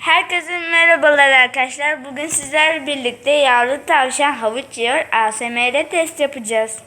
Herkese merhabalar arkadaşlar. Bugün sizlerle birlikte yavru tavşan havuç yiyor. ASMR'de test yapacağız.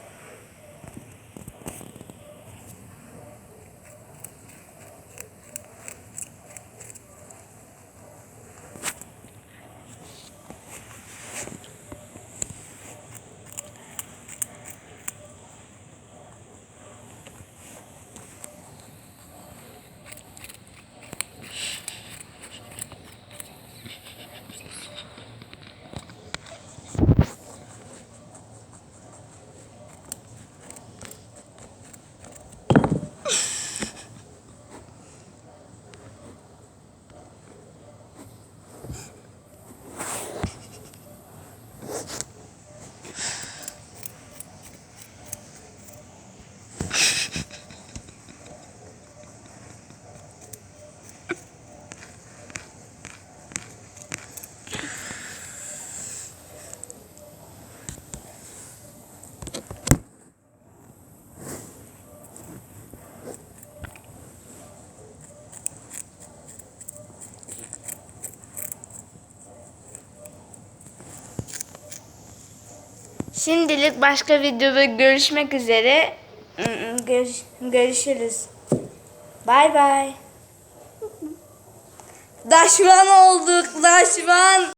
Şimdilik başka videoda görüşmek üzere. Görüş, görüşürüz. Bay bay. Daşman olduk, daşman.